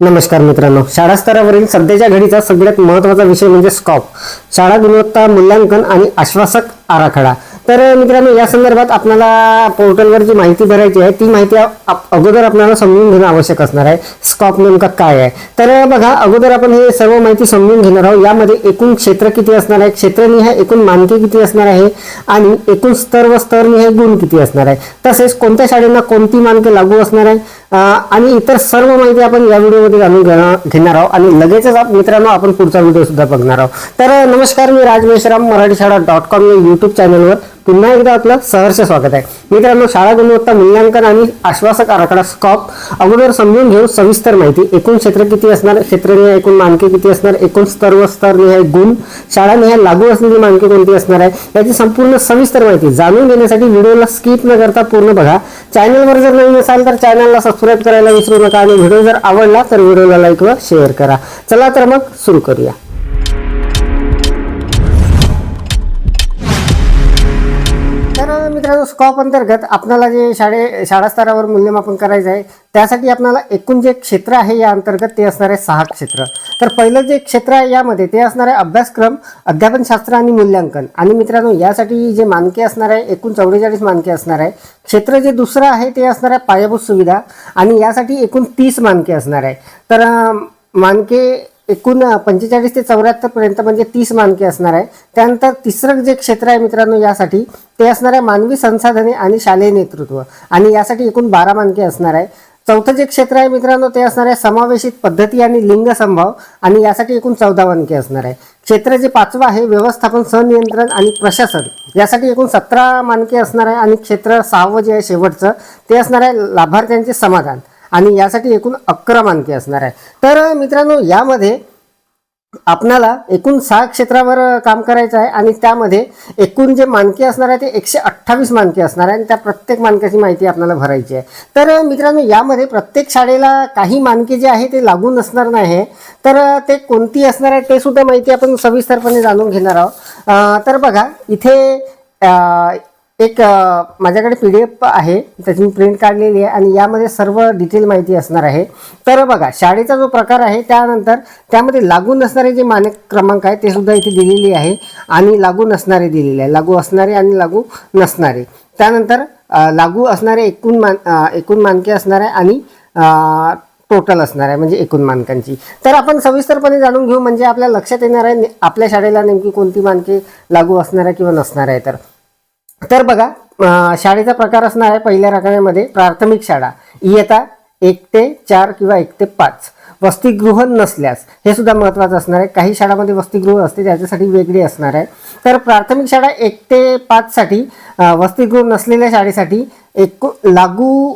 नमस्कार मित्रांनो. शाळा स्तरावरील सध्याच्या घडीचा सगळ्यात महत्त्वाचा विषय म्हणजे स्कॉप. शाळा गुणवत्ता मूल्यांकन आणि आश्वासक आराखडा. तर मित्रांनो या संदर्भात आपल्याला पोर्टलवर जी माहिती भरायची आहे ती माहिती आप- अगोदर आपल्याला समजून घेणं आवश्यक असणार आहे. स्कॉप नेमका काय आहे? तर बघा अगोदर आपण हे सर्व माहिती समजून घेणार आहोत. यामध्ये एकूण क्षेत्र किती असणार आहे? क्षेत्रनिहाय एकूण मानके किती असणार आहे? आणि एकूण स्तर व स्तरनिहाय गुण किती असणार आहे? तसेच कोणत्या शाळेंना कोणती मानके लागू असणार आहे? आणि इतर सर्व माहिती आपण या व्हिडिओमध्ये जाणून घेणार घेणार आहोत. आणि लगेचच मित्रांनो आपण पुढचा व्हिडिओ सुद्धा बघणार आहोत. तर नमस्कार मी राज मेश्राम मराठी शाळा डॉट कॉम या युट्यूब चॅनलवर पुन्हा एकदा आपलं सहर्ष स्वागत आहे. मित्रांनो शाळा गुणवत्ता मूल्यांकन आणि आश्वासक आराखडा स्कॉप अगोदर समजून घेऊ सविस्तर माहिती. एकूण क्षेत्र किती असणार? क्षेत्रनिहाय एकूण मानके किती असणार? एकूण स्तर व स्तरनिहाय गुण. शाळानिहाय लागू असलेली मानके कोणती असणार आहे? याची संपूर्ण सविस्तर माहिती जाणून घेण्यासाठी व्हिडिओला स्किप न करता पूर्ण बघा. चॅनलवर जर नवीन असाल तर चॅनलला सबस्क्राईब करायला विसरू नका आणि व्हिडिओ जर आवडला तर व्हिडिओला लाईक व शेअर करा. चला तर मग सुरू करूया. मित्रांनो स्कॉप अंतर्गत आपल्याला जे शाळे शाळा स्तरावर मूल्यमापन करायचं आहे त्यासाठी आपल्याला एकूण जे क्षेत्र आहे या अंतर्गत ते असणार आहे सहा क्षेत्र. तर पहिलं जे क्षेत्र आहे यामध्ये ते असणार आहे अभ्यासक्रम अध्यापनशास्त्र आणि मूल्यांकन. आणि मित्रांनो यासाठी जे मानके असणार आहे एकूण चौवेचाळीस मानके असणार आहे. क्षेत्र जे दुसरं आहे ते असणार आहे पायाभूत सुविधा. आणि यासाठी एकूण तीस मानके असणार आहे. तर मानके एकूण पंचेचाळीस ते चौऱ्याहत्तर पर्यंत म्हणजे तीस मानके असणार आहे. त्यानंतर तिसरं जे क्षेत्र आहे मित्रांनो यासाठी ते असणार आहे मानवी संसाधने आणि शालेय नेतृत्व. आणि यासाठी एकूण बारा मानके असणार आहे. चौथं जे क्षेत्र आहे मित्रांनो ते असणार आहे समावेशित पद्धती आणि लिंग संभाव. आणि यासाठी एकूण चौदा मानके असणार आहे. क्षेत्र जे पाचवं आहे व्यवस्थापन संनियंत्रण आणि प्रशासन. यासाठी एकूण सतरा मानके असणार आहे. आणि क्षेत्र सहावं जे आहे शेवटचं ते असणार आहे लाभार्थ्यांचे समाधान. आणि यासाठी एकूण अकरा मानके असणार आहे. तर मित्रांनो यामध्ये आपणाला एकूण सहा क्षेत्रावर काम करायचं आहे आणि त्यामध्ये एकूण जे मानके असणार आहे ते एकशे अठ्ठावीस मानके असणार आहे आणि त्या प्रत्येक मानकाची माहिती आपल्याला भरायची आहे. तर मित्रांनो यामध्ये प्रत्येक शाळेला काही मानके जे आहे ते लागू नसणार नाही. तर ते कोणती असणार आहे ते सुद्धा माहिती आपण सविस्तरपणे जाणून घेणार आहोत. तर बघा इथे एक माझ्याकडे पी डी एफ आहे त्याची मी प्रिंट काढलेली आहे आणि यामध्ये सर्व डिटेल माहिती असणार आहे. तर बघा शाळेचा जो प्रकार आहे त्यानंतर त्यामध्ये लागू नसणारे जे मानक क्रमांक आहे ते सुद्धा इथे दिलेली आहे आणि लागू नसणारे दिलेले आहे. लागू असणारे आणि लागू नसणारे. त्यानंतर लागू असणारे एकूण मान एकूण मानके असणार आहे आणि टोटल असणार आहे म्हणजे एकूण मानकांची. तर आपण सविस्तरपणे जाणून घेऊ म्हणजे आपल्या लक्षात येणार आहे ने- आपल्या शाळेला नेमकी कोणती मानके लागू असणार आहे किंवा नसणार आहे. तर तर बघा शाळेचा प्रकार असणार आहे पहिल्या रकान्यामध्ये प्राथमिक शाळा. इयता एक ते चार किंवा एक ते पाच. वसतिगृह नसल्यास हे सुद्धा महत्त्वाचं असणार आहे. काही शाळामध्ये वसतिगृह असते त्याच्यासाठी वेगळी असणार आहे. तर प्राथमिक शाळा एक ते पाचसाठी वसतिगृह नसलेल्या शाळेसाठी एकू लागू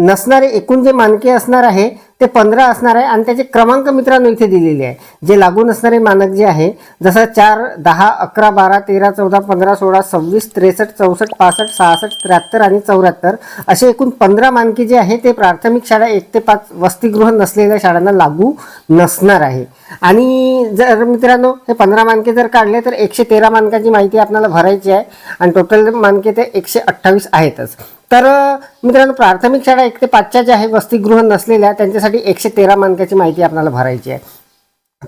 नसणारे एकूण जे मानके असणार आहे ते पंधरा असणार आहे आणि त्याचे क्रमांक मित्रांनो इथे दिलेले आहे. जे लागू नसणारे मानक जे आहे जसं चार दहा अकरा बारा तेरा चौदा पंधरा सोळा सव्वीस त्रेसष्ट चौसष्ट पासष्ट सहासष्ट त्र्याहत्तर आणि चौऱ्याहत्तर असे एकूण पंधरा मानके जे आहे ते प्राथमिक शाळा एक ते पाच वसतिगृह नसलेल्या शाळांना लागू नसणार आहे. आणि जर मित्रांनो हे पंधरा मानके जर काढले तर एकशे तेरा मानकाची माहिती आपल्याला भरायची आहे आणि टोटल मानके ते एकशे अठ्ठावीस आहेतच. तर मित्रांनो प्राथमिक शाळा एक ते पाचच्या ज्या आहे वसतिगृह नसलेल्या त्यांच्यासाठी एकशे तेरा मानकाची माहिती आपल्याला भरायची आहे.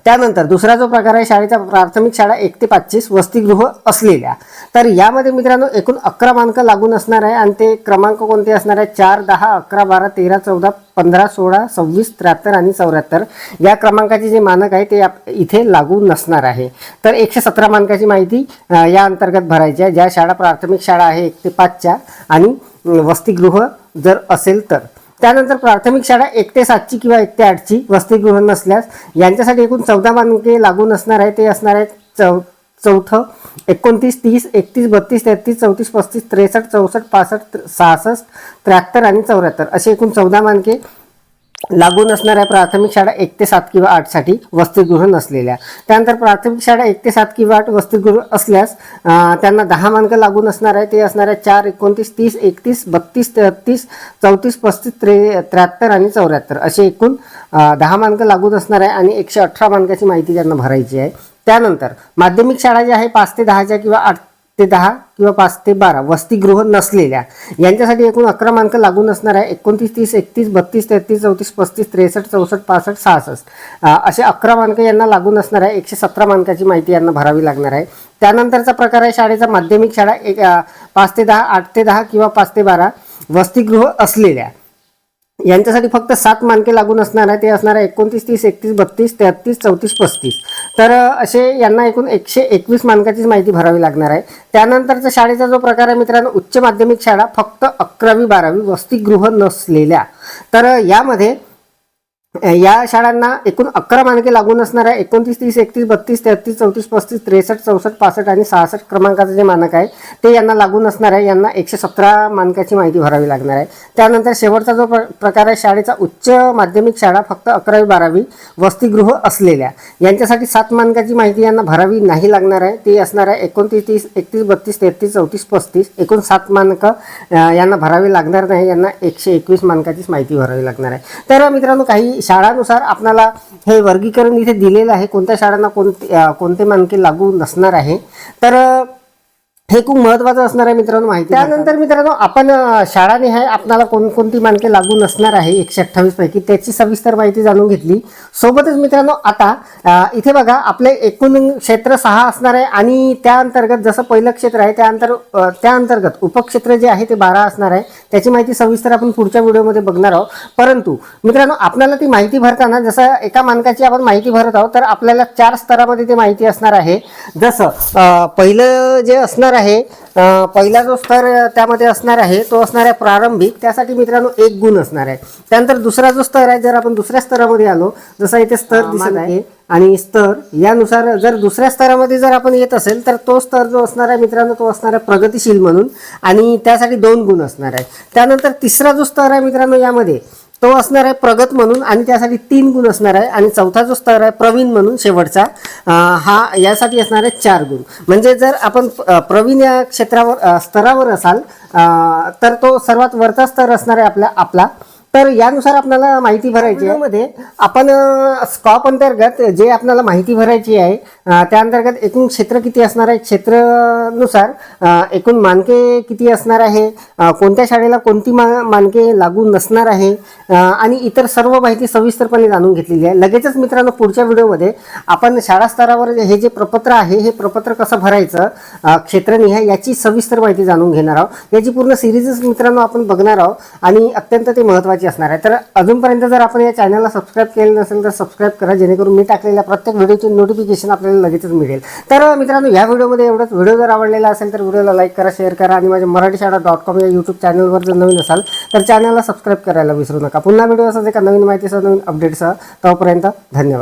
त्यानंतर दुसरा जो प्रकार आहे शाळेचा प्राथमिक शाळा एक ते पाचशेच वसतिगृह असलेल्या. तर यामध्ये मित्रांनो एकूण अकरा मानक लागून असणार आहे आणि ते क्रमांक कोणते असणार आहे? चार दहा अकरा बारा तेरा चौदा पंधरा सोळा सव्वीस त्र्याहत्तर आणि चौऱ्याहत्तर. या क्रमांकाचे जे मानक आहे ते आप- इथे लागू नसणार आहे. तर एकशे सतरा मानकाची माहिती या अंतर्गत भरायची आहे. ज्या शाळा प्राथमिक शाळा आहे एक ते पाचच्या आणि वसतिगृह जर असेल तर. त्यानंतर प्राथमिक शाळा एक ते सातची किंवा एक ते आठची वसतिगृह नसल्यास यांच्यासाठी एकूण चौदा मानके लागू नसणार आहे ते असणार आहे चौ चौथं एकोणतीस तीस एकतीस बत्तीस तेहतीस चौतीस पस्तीस त्रेसष्ट चौसष्ट पासष्ट सहासष्ट त्र्याहत्तर आणि चौऱ्याहत्तर असे एकूण चौदा मानके लागू नसणाऱ्या प्राथमिक शाळा एक ते सात किंवा आठसाठी वसतिगृह नसलेल्या. त्यानंतर प्राथमिक शाळा एक ते सात किंवा आठ वसतिगृह असल्यास त्यांना दहा मानकं लागून असणार आहे. ते असणार आहे चार एकोणतीस तीस एकतीस बत्तीस तेहतीस चौतीस पस्तीस त्रे त्र्याहत्तर आणि चौऱ्याहत्तर असे एकूण दहा मानकं लागू नसणार आहे आणि एकशे अठरा मानकाची माहिती त्यांना भरायची आहे. त्यानंतर माध्यमिक शाळा जी आहे पाच ते दहाच्या किंवा आठ ते दहा किंवा पाच ते बारा वसतिगृह नसलेल्या. यांच्यासाठी एकूण अकरा मानकं लागून असणार आहे. एकोणतीस तीस एकतीस बत्तीस तेहतीस चौतीस पस्तीस त्रेसष्ट चौसष्ट पासष्ट सहासष्ट. असे अकरा मानकं यांना लागून असणार आहे. एकशे सतरा मानकाची माहिती यांना भरावी लागणार आहे. त्यानंतरचा प्रकार आहे शाळेचा माध्यमिक शाळा. एक पाच ते दहा आठ ते दहा किंवा पाच ते बारा वसतिगृह असलेल्या. यांच्यासाठी फक्त सात मानके लागून असणार आहे. ते असणार आहे एकोणतीस तीस एकतीस बत्तीस तेहतीस चौतीस पस्तीस. तर असे यांना एकूण एकशे एकवीस मानकाचीच माहिती भरावी लागणार आहे. त्यानंतरचा शाळेचा जो प्रकार आहे मित्रांनो उच्च माध्यमिक शाळा फक्त अकरावी बारावी वसतिगृह नसलेल्या. तर यामध्ये या शाळांना एकूण अकरा मानके लागून असणार आहे एकोणतीस तीस एकतीस बत्तीस तेहतीस चौतीस पस्तीस त्रेसष्ट चौसष्ट पासष्ट आणि सहासष्ट क्रमांकाचं जे मानक आहे ते यांना लागून असणार आहे यांना एकशे सतरा मानकाची माहिती भरावी लागणार आहे. त्यानंतर शेवटचा जो प्र- प्रकार आहे शाळेचा उच्च माध्यमिक शाळा फक्त अकरावी बारावी वसतिगृह असलेल्या यांच्यासाठी सात मानकाची माहिती यांना भरावी नाही लागणार आहे. ती असणार आहे एकोणतीस तीस एकतीस बत्तीस तेहतीस चौतीस पस्तीस एकूण सात मानकं यांना भरावी लागणार नाही. यांना एकशे एकवीस मानकाचीच माहिती भरावी लागणार आहे. तर मित्रांनो काही शाळानुसार आपल्याला हे वर्गीकरण इथे दिलेलं आहे. कोणत्या शाळांना कोणते कोणते मानके लागू नसणार आहे. तर हे खूप महत्वाचं असणार आहे मित्रांनो माहिती त्यानंतर मित्रांनो आपण शाळाने आहे आपल्याला कोणकोणती मानके लागू नसणार आहे एकशे अठ्ठावीस पैकी त्याची सविस्तर माहिती जाणून घेतली. सोबतच मित्रांनो आता इथे बघा आपले एकूण क्षेत्र सहा असणार आहे आणि त्या अंतर्गत जसं पहिलं क्षेत्र आहे त्या अंतर त्या अंतर्गत उपक्षेत्र जे आहे ते बारा असणार आहे. त्याची माहिती सविस्तर आपण पुढच्या व्हिडिओमध्ये बघणार आहोत. परंतु मित्रांनो आपल्याला ती माहिती भरताना जसं एका मानकाची आपण माहिती भरत आहोत तर आपल्याला चार स्तरामध्ये ती माहिती असणार आहे. जसं पहिलं जे असणार आहे अ, पहिला जो स्तर त्यामध्ये असणार आहे तो असणार आहे प्रारंभिक. त्यासाठी मित्रांनो एक गुण असणार आहे. त्यानंतर दुसरा जो स्तर आहे जर आपण दुसऱ्या स्तरामध्ये आलो जसा इथे स्तर दिसत आहे आणि स्तर यानुसार जर दुसऱ्या स्तरामध्ये जर आपण येत असेल तर तो स्तर जो असणार आहे मित्रांनो तो असणार आहे प्रगतिशील म्हणून. आणि त्यासाठी दोन गुण असणार आहे. त्यानंतर तिसरा जो स्तर आहे मित्रांनो यामध्ये तो असणार आहे प्रगत म्हणून आणि त्यासाठी तीन गुण असणार आहे. आणि चौथा जो स्तर आहे प्रवीण म्हणून शेवटचा हा यासाठी असणार आहे चार गुण. म्हणजे जर आपण प्रवीण या क्षेत्रावर स्तरावर असाल तर तो सर्वात वरचा स्तर असणार आहे आपला आपला तर यानुसार आपल्याला माहिती भरायची आहे. मध्ये आपण स्कॉप अंतर्गत जे आपल्याला माहिती भरायची आहे त्या अंतर्गत एकूण क्षेत्र किती असणार आहे? क्षेत्रानुसार एकूण मानके किती असणार आहे? कोणत्या शाळेला कोणती मा मानके लागू नसणार आहे? आणि इतर सर्व माहिती सविस्तरपणे जाणून घेतलेली आहे. लगेचच मित्रांनो पुढच्या व्हिडिओमध्ये आपण शाळा स्तरावर हे जे प्रपत्र आहे हे प्रपत्र कसं भरायचं क्षेत्रनिहाय याची सविस्तर माहिती जाणून घेणार आहोत. याची पूर्ण सिरीजच मित्रांनो आपण बघणार आहोत आणि अत्यंत ते महत्त्वाची असणार आहे. तर अजूनपर्यंत जर आपण या चॅनलला सबस्क्राईब केलं नसेल तर सबस्क्राईब करा जेणेकरून मी टाकलेल्या प्रत्येक व्हिडिओची नोटिफिकेशन आपल्याला लगेचच मिळेल. तर मित्रांनो या व्हिडिओमध्ये एवढंच. व्हिडिओ जर आवडलेला असेल तर व्हिडिओला लाईक करा शेअर करा आणि माझ्या मराठी शाळा डॉट कॉम या यूट्यूब चॅनलवर जर नवीन असाल तर चॅनलला सबस्क्राईब करायला विसरू नका. पुन्हा व्हिडिओ असं एका नवीन माहितीसह नवीन अपडेटसह तोपर्यंत धन्यवाद.